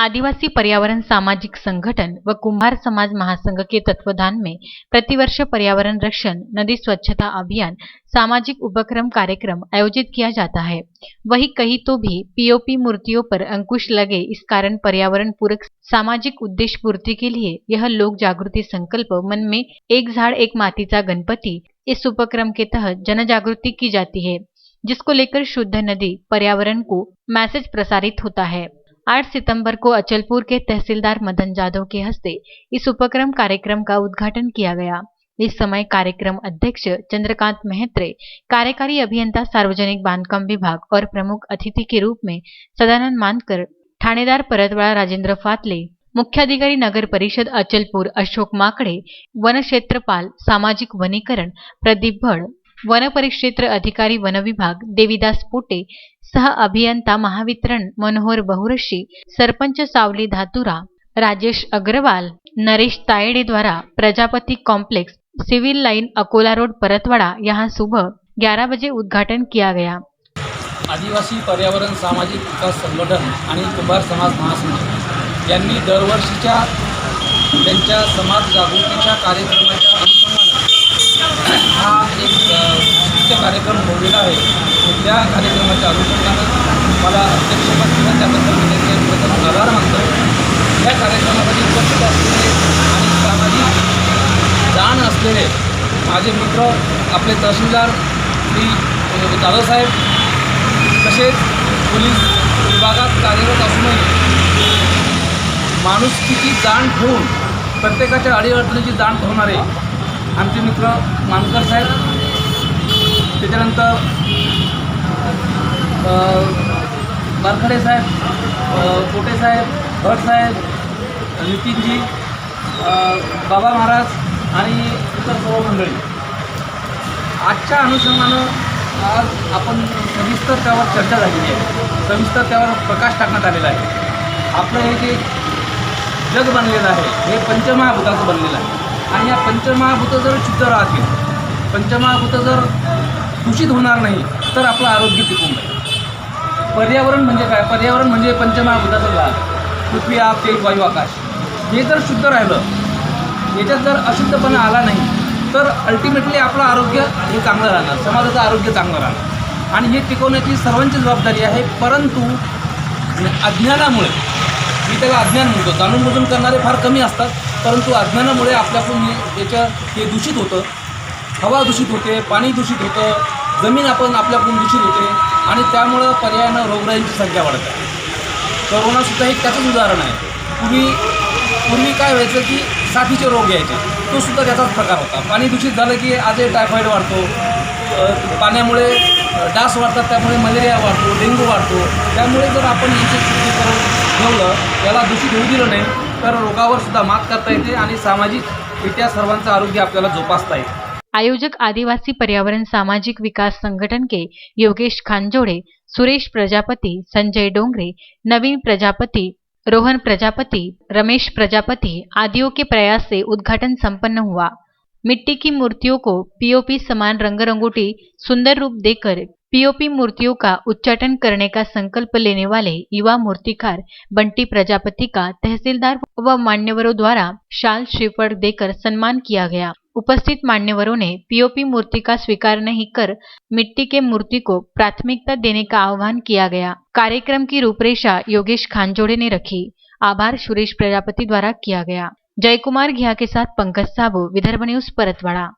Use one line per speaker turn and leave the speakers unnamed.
आदिवासी पर्यावरण सामाजिक संगठन व कुम्हार समाज महासंघ के तत्वधान में प्रतिवर्ष पर्यावरण रक्षण, नदी स्वच्छता अभियान, सामाजिक उपक्रम कार्यक्रम आयोजित किया जाता है। वही कहीं तो भी पीओपी मूर्तियों पर अंकुश लगे इस कारण पर्यावरण पूरक सामाजिक उद्देश्य पूर्ति के लिए यह लोक जागृति संकल्प मन में एक झाड़, एक मातीचा गणपति इस उपक्रम के तहत जन की जाती है, जिसको लेकर शुद्ध नदी पर्यावरण को मैसेज प्रसारित होता है। 8 सितंबर को अचलपुर के तहसीलदार मदन जाधव के हस्ते इस उपक्रम कार्यक्रम का उद्घाटन किया गया। इस समय कार्यक्रम अध्यक्ष चंद्रकांत मेहत्रे, कार्यकारी अभियंता सार्वजनिक बांधकाम विभाग और प्रमुख अतिथि के रूप में सदानंद मानकर, ठाणेदार परतवाड़ा राजेंद्र फातले, मुख्याधिकारी नगर परिषद अचलपूर अशोक माकडे वन क्षेत्रपाल सामाजिक वनीकरण प्रदीप भड वनपरिक्षेत्र अधिकारी वनविभाग देविदास पोटे सह अभियंता महावितरण मनोहर बहुरशी सरपंच सावली धातुरा राजेश अग्रवाल नरेश तायडे द्वारा Prajapati complex civil line Akola road Paratwada यहाँ सुबह 11 बजे उद्घाटन किया गया।
आदिवासी पर्यावरण सामाजिक विकास संघटन आणि कुंभार समाज महासंघ यांनी दरवर्षीच्या त्यांच्या समाज जागृतीच्या कार्यक्रमाच्या अनुषंगाने हा या त्या कार्यक्रमाच्या अनुषंगानं मला अध्यक्षपद त्याबद्दल मी त्यांचे प्रथम आभार मानतो. या कार्यक्रमामध्ये उपस्थित असलेले आणि सामाजिक जाण असलेले माझे मित्र आपले तहसीलदार श्री अ, जाधवसाहेब तसेच पोलीस विभागात कार्यरत असूनही माणुसकीची जाण ठेवून प्रत्येकाच्या अडीअडचणीची जाण ठेवणारे आमचे मित्र मानकर साहेब. त्याच्यानंतर बारखडे साहेब कोटे पोटे साहेब भट साहेब नितीनजी बाबा महाराज आणि इतर सर्व मंडळी. आजच्या अनुषंगानं आज आपण सविस्तर त्यावर चर्चा झालेली आहे. सविस्तर त्यावर प्रकाश टाकण्यात आलेला आहे. आपलं हे जे जग बनलेलं आहे हे पंचमहाभूताचं बनलेलं आहे. आणि या पंचमहाभूतं जर शुद्ध राहतील पंचमहाभूतं जर दूषित होणार नाही तर आपलं आरोग्य टिकून राहील. पर्यावरण म्हणजे काय? पर्यावरण म्हणजे पंचमहाभूताचा भाग पृथ्वी आग तेल वायू आकाश. हे जर शुद्ध राहिलं याच्यात जर अशुद्धपणा आला नाही तर अल्टिमेटली आपलं आरोग्य हे चांगलं राहणार. समाजाचं आरोग्य चांगलं राहणार. आणि हे टिकवण्याची सर्वांची जबाबदारी आहे. परंतु अज्ञानामुळे मी त्याला अज्ञान म्हणतो. जाणून बुजून करणारे फार कमी असतात. परंतु अज्ञानामुळे आपल्याकडून याच्या हे दूषित होतं. हवा दूषित होते पाणी दूषित होतं. जमीन आपण आपल्याकडून दूषित होते. आणि त्यामुळं पर्यायानं रोगराईची संख्या वाढत आहे. करोनासुद्धा एक त्याचंच उदाहरण आहे. पूर्वी पूर्वी काय व्हायचं की साथीचे रोग यायचे. तो सुद्धा त्याचाच प्रकार होता. पाणी दूषित झालं की आजही टायफॉईड वाढतो. पाण्यामुळे डास वाढतात त्यामुळे मलेरिया वाढतो डेंग्यू वाढतो. त्यामुळे जर आपण यांचे शुद्धीकरण ठेवलं याला दूषित होऊ दिलं नाही तर रोगावर सुद्धा मात करता येते आणि सामाजिकरित्या सर्वांचं आरोग्य आपल्याला जोपासता येते.
आयोजक, आदिवासी पर्यावरण सामाजिक विकास संगठन के योगेश खानजोड़े, सुरेश प्रजापति, संजय डोंगरे, नवीन प्रजापति, रोहन प्रजापति, रमेश प्रजापति आदियों के प्रयास से उद्घाटन संपन्न हुआ। मिट्टी की मूर्तियों को पीओपी समान रंग रंगोटी सुंदर रूप देकर पीओपी मूर्तियों का उच्चाटन करने का संकल्प लेने वाले युवा मूर्तिकार बंटी प्रजापति का तहसीलदार व मान्यवरों द्वारा शाल श्रीफल देकर सम्मान किया गया। उपस्थित मान्यवरों ने पीओपी मूर्ति का स्वीकार नहीं कर मिट्टी के मूर्ति को प्राथमिकता देने का आह्वान किया गया। कार्यक्रम की रूपरेखा योगेश खानजोड़े ने रखी। आभार सुरेश प्रजापति द्वारा किया गया। जय कुमार घिया के साथ पंकज साबू विदर्भ न्यूज़, परतवाड़ा।